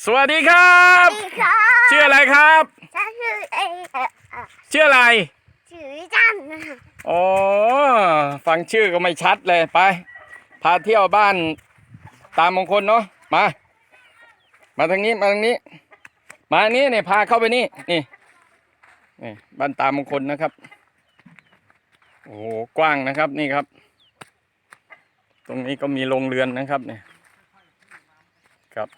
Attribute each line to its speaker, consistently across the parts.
Speaker 1: สวัสดีครับ
Speaker 2: สวัสดีครับ
Speaker 1: ชื่ออะไรครับ
Speaker 2: ฉันชื่อเอเอ่อเอ่อ
Speaker 1: ชื่ออะไร
Speaker 2: ชื่อจันนะ
Speaker 1: อ๋อฟังชื่อก็ไม่ชัดเลยไป พาเที่ยวบ้านตามมงคลเนาะมา มาทางนี้มาทางนี้ มาทางนี้เนี่ยพาเข้าไปนี่นี่นี่บ้านตามมงคลนะครับ โอ้โหกว้างนะครับนี่ครับ ตรงนี้ก็มีโรงเรือนนะครับเนี่ยครับ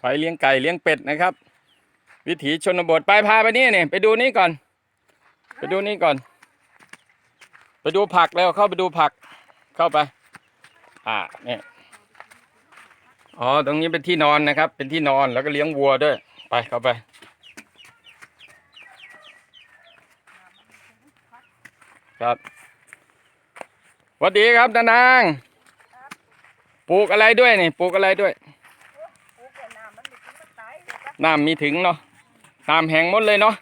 Speaker 1: ไปเลี้ยงไก่เลี้ยงเป็ดนะครับ วิถีชนบทไปพาไปนี่เนี่ยไปดูนี่ก่อน ไปดูนี่ก่อน ไปดูผักแล้วเข้าไปดูผักเข้าไป อ่าเนี่ยอ๋อตรงนี้เป็นที่นอนนะครับ เป็นที่นอนแล้วก็เลี้ยงวัวด้วย ไปเข้าไปครับสวัสดีครับตานาง ปลูกอะไรด้วยนี่ ปลูกอะไรด้วย น้ำมีถึงเนาะน้ำแห้งหมดเลยเนาะ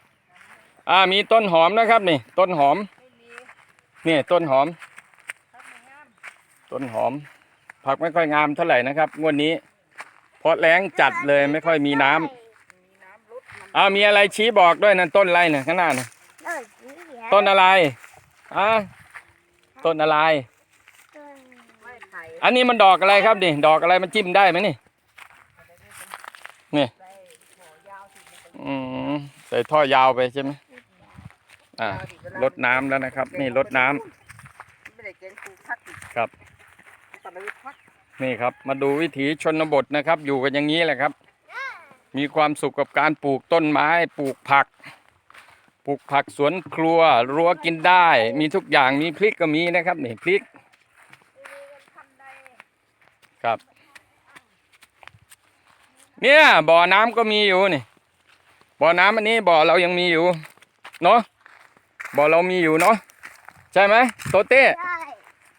Speaker 1: อ่ามีต้นหอมนะครับนี่ ต้นหอมนี่ต้นหอม ต้นหอม ผักไม่ค่อยงามเท่าไหร่นะครับงวดนี้ เพราะแรงจัดเลยไม่ค่อยมีน้ำอ่ามีอะไรชี้บอกด้วยนะต้นอะไรเนี่ยข้างหน้าน่ะ
Speaker 2: ต้นสีเขียว
Speaker 1: ต้นอะไรอ่าต้นอะไร
Speaker 2: ต้น
Speaker 1: อันนี้มันดอกอะไรครับนี่ดอกอะไรมันจิ้มได้ไหมนี่นี่ อืมใส่ท่อยาวไปใช่ไหมอ่าลดน้ำแล้วนะครับ นี่ลดน้ำ
Speaker 3: ไม่ได้เก่งปลูกพัก
Speaker 1: ครับ
Speaker 3: ตะลุยพัก
Speaker 1: นี่ครับ มาดูวิถีชนบทนะครับ อยู่กันอย่างนี้แหละครับ มีความสุขกับการปลูกต้นไม้ ปลูกผัก ปลูกผักสวนครัว รั้วกินได้ มีทุกอย่างมีพริกก็มีนะครับนี่พริกครับ เนี่ยบ่อน้ำก็มีอยู่นี่ บ่อน้ำอันนี้บ่อเรายังมีอยู่ เนาะบ่อเรามีอยู่เนาะใช่ไหมโตเต้
Speaker 2: ได้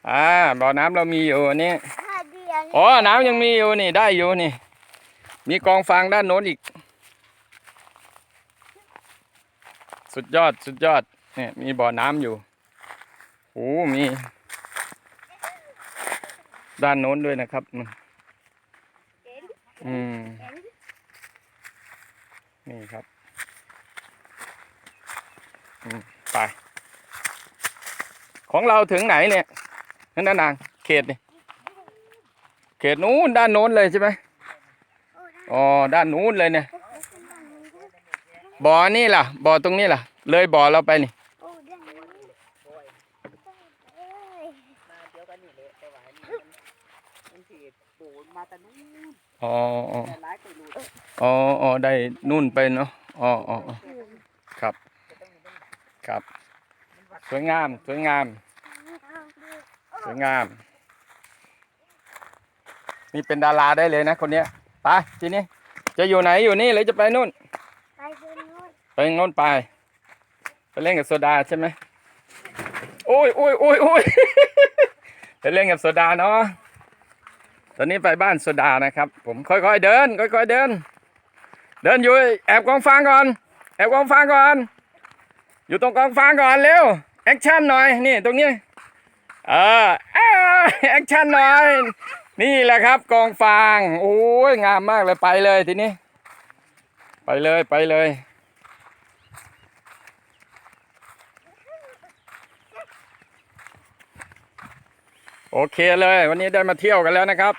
Speaker 1: อ่าบ่อน้ำเรามีอยู่อันนี้
Speaker 2: ถ้าเดียว
Speaker 1: อ๋อน้ำยังมีอยู่นี่ได้อยู่นี่ มีกองฟางด้านโน้นอีก สุดยอดสุดยอดเนี่ยมีบ่อน้ำอยู่โอ้มี ด้านโน้นด้วยนะครับอืมอืม นี่ครับไป ของเราถึงไหนเนี่ยนั่นนนางเขตนี่เขตนู้นด้านโน้นเลยใช่ไหมอ๋อด้านนู้นเลยเนี่ยบ่อนี่ล่ะ บ่อตรงนี้ล่ะ เลยบ่อเราไปนี่
Speaker 2: โอ้ได้ไหมเอ้ย
Speaker 3: มาเดียวกันนี่แหละแต่ว่าอันนี้มันมันสิปลูก มาแต่นู้น
Speaker 1: อ๋ออ๋อ
Speaker 3: แต่หลายไปรู้
Speaker 1: อ๋ออ๋อได้นู่นไปเนาะอ๋ออ๋ออ๋อครับ ครับ สวยงาม สวยงาม สวยงาม นี่เป็นดาราได้เลยนะคนเนี้ยไปทีนี้จะอยู่ไหนอยู่นี่หรือจะไปนู่น
Speaker 2: ไปดูนู้น
Speaker 1: ไปโน่นไป ไปเล่นกับโซดาใช่ไหมโอ้ยโอ้ยโอ้ยโอ้ย ไปเล่นกับโซดาเนาะ ตอนนี้ไปบ้านโซดานะครับ ผมค่อยๆเดิน ค่อยๆเดิน เดินอยู่แอบกองฟางก่อน แอบกองฟางก่อน อยู่ตรงกองฟางก่อนเร็วแอคชั่นหน่อยนี่ตรงนี้เออเอ้อแอคชั่นหน่อย นี่แหละครับกองฟาง โอ้ยงามมากเลยไปเลยทีนี้ ไปเลยไปเลยโอเคเลย วันนี้ได้มาเที่ยวกันแล้วนะครับ